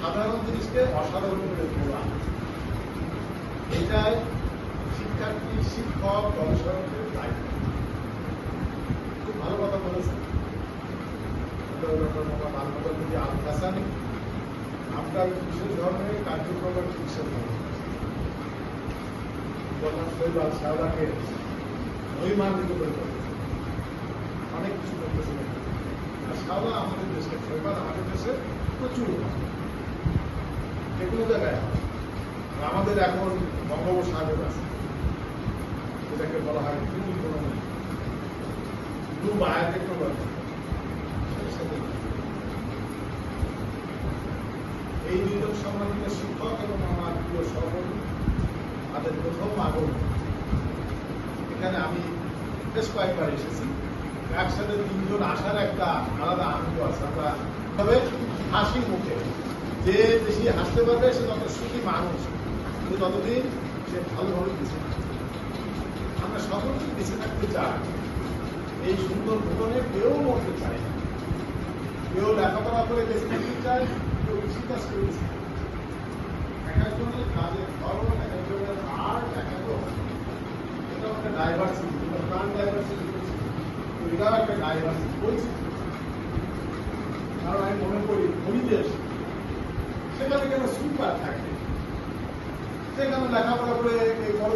সাধারণ জিনিসকে অসাধারণ করে তোলা। এটাই শিক্ষার্থী, শিক্ষক, গবেষকদের দায়িত্ব। খুব ভালো কথা বলেছেন। নবী আল হাসানি আমরা বিশেষ ধরনের কার্যক্রমের চিকিৎসা যখন শৈবাল করে অনেক কিছু করতেছে আর শাহরা আমাদের দেশে, শৈবাল আমাদের দেশে প্রচুর। যে কোনো জায়গায় আমাদের এখন বঙ্গোপসাগর আছে। যেটাকে বলা হয় ব্লু ইকোনমি ব্লু বায়োটেকনোলজি এই দুজন সম্মানিত শিক্ষক এবং আমার প্রিয় সহকর্মী, তাদের প্রথম আগমন। এখানে আমি বেশ কয়েকবার এসেছি। একসাথে তিনজন আসার একটা আলাদা আনন্দ আছে। আমরা তবে হাসি মুখে। যে বেশি হাসতে পারবে, সে তত সুখী মানুষ। কিন্তু ততদিন সে ভালোভাবে বেঁচে আমরা সকলকে বেঁচে থাকতে চাই। এই সুন্দর ভুবনে কেউ মরতে চায় না। কেউ লেখাপড়া করে বেঁচে থাকতে চায়, কেউ কৃষিকাজ করে বেঁচে এক একজনের কাজের ধরন, এক একজনের আর্ট এক একজন এটাও একটা ডাইভার্সিটি এটা প্রাণ ডাইভার্সিটি এটাও একটা ডাইভার্সিটি বলছি। কারণ আমি মনে করি পরিবেশ কেন সুপার থাকে। সেখানে লেখাপড়া করে এই বড়